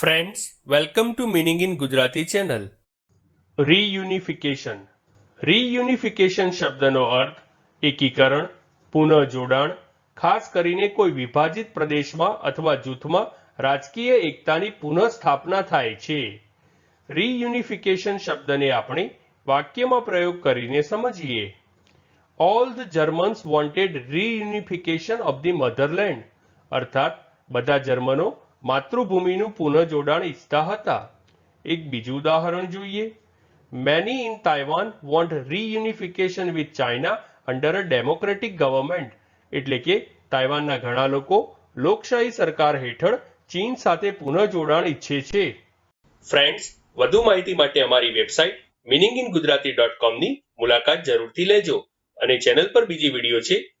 Friends welcome to meaning in Gujarati channel reunification reunification શબ્દનો અર્થ એકીકરણ, પુનઃજોડાણ, ખાસ કરીને કોઈ વિભાજિત પ્રદેશમાં અથવા જૂથમાં રાજકીય એકતાની પુનઃસ્થાપના થાય છે. રીયુનિફિકેશન શબ્દને આપણે વાક્યમાં પ્રયોગ કરીને સમજીએ. All the Germans wanted reunification of the motherland અર્થાત, બધા જર્મનો માતૃભૂમિનું પુનઃજોડાણ ઈચ્છતા હતા. એક બીજું ઉદાહરણ જોઈએ. Many in Taiwan want reunification with China under a democratic government એટલે કે તાઇવાનના ઘણા લોકો લોકશાહી સરકાર હેઠળ ચીન સાથે પુનઃજોડાણ ઈચ્છે છે. ફ્રેન્ડ્સ વધુ માહિતી માટે અમારી website meaning in Gujarati dot કોમની મુલાકાત જરૂરથી લેજો અને ચેનલ પર બીજી વીડિયો છે